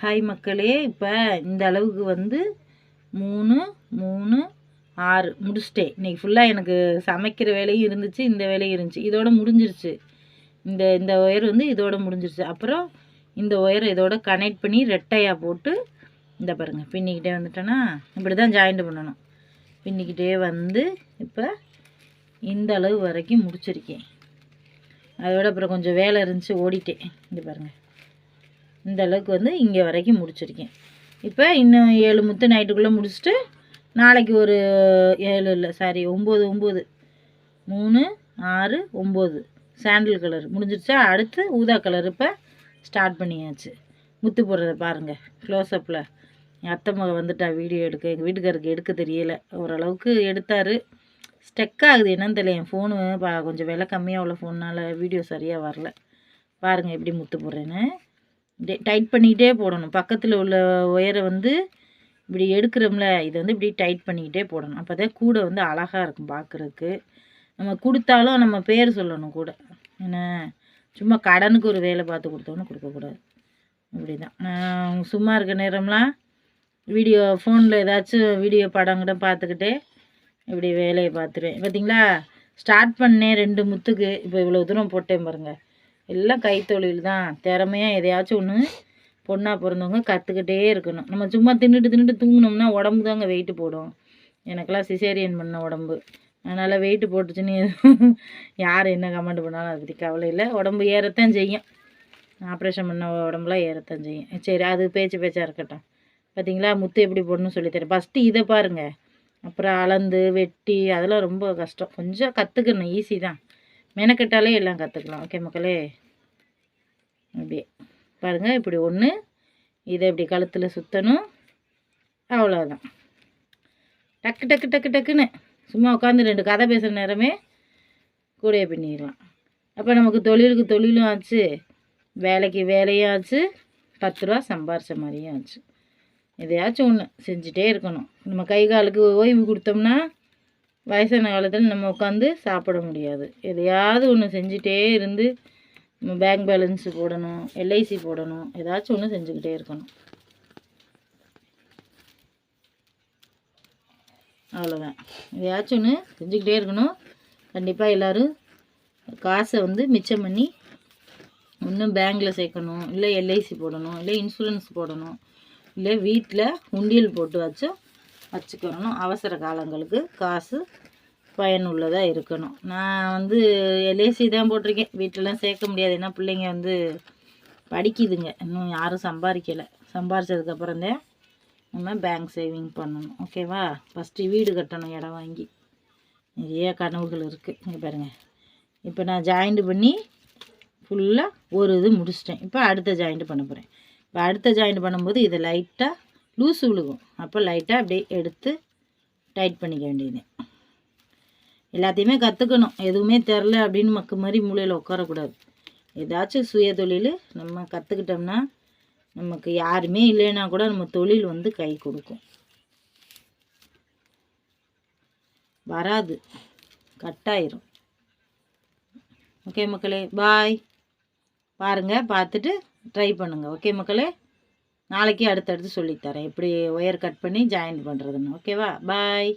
Hi மக்களே இப்போ இந்த அளவுக்கு வந்து மூணு மூணு ஆறு முடிச்சிட்டேன் இன்றைக்கி ஃபுல்லாக எனக்கு சமைக்கிற வேலையும் இருந்துச்சு இந்த வேலையும் இருந்துச்சு. இதோட முடிஞ்சிருச்சு. இந்த இந்த ஒயர் வந்து இதோட முடிஞ்சிருச்சு. அப்புறம் இந்த ஒயரை இதோட கனெக்ட் பண்ணி ரெட்டையாக போட்டு இந்த பாருங்கள் பின்னிக்கிட்டே வந்துட்டேன்னா இப்படி தான் ஜாயிண்ட் பண்ணணும். பின்னிக்கிட்டே வந்து இப்போ இந்த அளவு வரைக்கும் முடிச்சிருக்கேன். அதோட அப்புறம் கொஞ்சம் வேலை இருந்துச்சு ஓடிட்டேன். இங்கே பாருங்கள் இந்த அளவுக்கு வந்து இங்கே வரைக்கும் முடிச்சிருக்கேன். இப்போ இன்னும் ஏழு முத்து நைட்டுக்குள்ளே முடிச்சுட்டு நாளைக்கு ஒரு ஏழு இல்லை சாரி ஒம்பது ஒம்பது. மூணு ஆறு ஒம்பது. சாண்டில் கலர் முடிஞ்சிருச்சா? அடுத்து ஊதா கலர் இப்போ ஸ்டார்ட் பண்ணியாச்சு. முத்து போடுறத பாருங்கள் க்ளோஸ்அப்பில் என் அத்தை மகன் வந்துட்டா வீடியோ எடுக்க. எங்கள் வீட்டுக்காருக்கு எடுக்க தெரியலை. ஓரளவுக்கு எடுத்தார். ஸ்டெக் ஆகுது. என்னன்னு தெரியல. என் ஃபோனு பா கொஞ்சம் விலை கம்மியாக உள்ள ஃபோன்னால் வீடியோ சரியாக வரல. பாருங்கள் எப்படி முத்து போடுறேன்னு. டைட் பண்ணிக்கிட்டே போடணும். பக்கத்தில் உள்ள ஒயரை வந்து இப்படி எடுக்கிறோம்ல இதை வந்து இப்படி டைட் பண்ணிக்கிட்டே போடணும். அப்போ தான் கூட வந்து அழகாக இருக்கும் பார்க்குறதுக்கு நம்ம கொடுத்தாலும் நம்ம பேர் சொல்லணும் கூட. என்ன? சும்மா கடனுக்கு ஒரு வேலை பார்த்து கொடுத்தோன்னு கொடுக்கக்கூடாது. இப்படி தான் நான் சும்மா இருக்க நேரம்லாம் வீடியோ ஃபோனில் ஏதாச்சும் வீடியோ படம் கூட பார்த்துக்கிட்டே இப்படி வேலையை பார்த்துருவேன். பார்த்தீங்களா? ஸ்டார்ட் பண்ணேன் ரெண்டு முத்துக்கு. இப்போ இவ்வளோ தூரம் போட்டேன் பாருங்கள் எல்லாம் கைத்தொழில் தான் திறமையாக எதையாச்சும் ஒன்று பொண்ணாக பிறந்தவங்க கற்றுக்கிட்டே இருக்கணும். நம்ம சும்மா தின்னுட்டு தின்னுட்டு தூங்கினோம்னா உடம்பு தாங்க வெயிட்டு போடும். எனக்கெல்லாம் சிசேரியன் பண்ண உடம்பு. அதனால் வெயிட்டு போட்டுச்சுன்னு யார் என்ன கமெண்ட் பண்ணாலும் அதை பற்றி கவலை இல்லை. உடம்பு ஏறத்தான் செய்யும். ஆப்ரேஷன் பண்ண உடம்புலாம் ஏறத்தான் செய்யும். சரி அது பேச்சு பேச்சாக இருக்கட்டும். பார்த்தீங்களா முத்து எப்படி போடணும்னு சொல்லித்தரேன் ஃபஸ்ட்டு இதை பாருங்கள் அப்புறம் அளந்து வெட்டி அதெல்லாம் ரொம்ப கஷ்டம். கொஞ்சம் கற்றுக்கணும் ஈஸி தான். மெனக்கெட்டாலே எல்லாம் கற்றுக்கலாம் ஓகே மக்களே? அப்படியே. பாருங்கள் இப்படி ஒன்று இதை இப்படி கழுத்தில் சுற்றணும் அவ்வளோதான் டக்கு டக்கு டக்கு டக்குன்னு. சும்மா உட்காந்து ரெண்டு கதை பேசுகிற நேரமே கூடைய பின்னிடலாம். அப்போ நமக்கு தொழிலுக்கு தொழிலும் ஆச்சு. வேலைக்கு வேலையும் ஆச்சு. பத்து ரூபா சம்பாரித்த மாதிரியும் ஆச்சு. எதையாச்சும் ஒன்று செஞ்சுட்டே இருக்கணும். நம்ம கை காலுக்கு ஓய்வு கொடுத்தோம்னா வயசான காலத்தில் நம்ம உட்காந்து சாப்பிட முடியாது. எதையாவது ஒன்று செஞ்சுட்டே இருந்து நம்ம பேங்க் பேலன்ஸு போடணும் எல்ஐசி போடணும் ஏதாச்சும் ஒன்று செஞ்சுக்கிட்டே இருக்கணும். அவ்வளோதான் எதையாச்சும் ஒன்று செஞ்சுக்கிட்டே இருக்கணும். கண்டிப்பாக எல்லோரும் காசை வந்து மிச்சம் பண்ணி ஒன்று பேங்கில் சேர்க்கணும் இல்லை எல்ஐசி போடணும் இல்லை இன்சூரன்ஸ் போடணும் இல்லை வீட்டில் உண்டியல் போட்டு வச்சோம் வச்சுக்கணும். அவசர காலங்களுக்கு காசு பயனுள்ளதாக இருக்கணும். நான் வந்து எல்ஐசி தான் போட்டிருக்கேன். வீட்டிலலாம் சேர்க்க முடியாது. ஏன்னா பிள்ளைங்க வந்து படிக்குதுங்க. இன்னும் யாரும் சம்பாதிக்கலை. சம்பாரிச்சதுக்கப்புறம் தான் நம்ம பேங்க் சேவிங் பண்ணணும். ஓகேவா ஃபஸ்ட்டு வீடு கட்டணும் இடம் வாங்கி. நிறைய கனவுகள் இருக்குது இங்கே பாருங்கள் இப்போ நான் ஜாயிண்ட் பண்ணி ஃபுல்லாக ஒரு இது முடிச்சிட்டேன். இப்போ அடுத்த ஜாயிண்ட் பண்ண போகிறேன் இப்போ அடுத்த ஜாயிண்ட் பண்ணும்போது இதை லைட்டாக லூஸ் விழுகும் அப்போ லைட்டாக அப்படியே எடுத்து டைட் பண்ணிக்க வேண்டியது. எல்லாத்தையுமே கற்றுக்கணும் எதுவுமே தெரில அப்படின்னு மக்கு மாதிரி மூலையில் உட்காரக்கூடாது. ஏதாச்சும் சுய தொழில் நம்ம கற்றுக்கிட்டோம்னா நமக்கு யாருமே இல்லைன்னா கூட நம்ம தொழில் வந்து கை கொடுக்கும். வராது. கட்டாயிரும். ஓகே மக்களே பாய் பாருங்கள் பார்த்துட்டு ட்ரை பண்ணுங்கள் ஓகே மக்களே? நாளைக்கு அடுத்தடுத்து சொல்லித்தரேன். எப்படி ஒயர் கட் பண்ணி ஜாயின் பண்ணுறதுன்னு ஓகேவா பாய்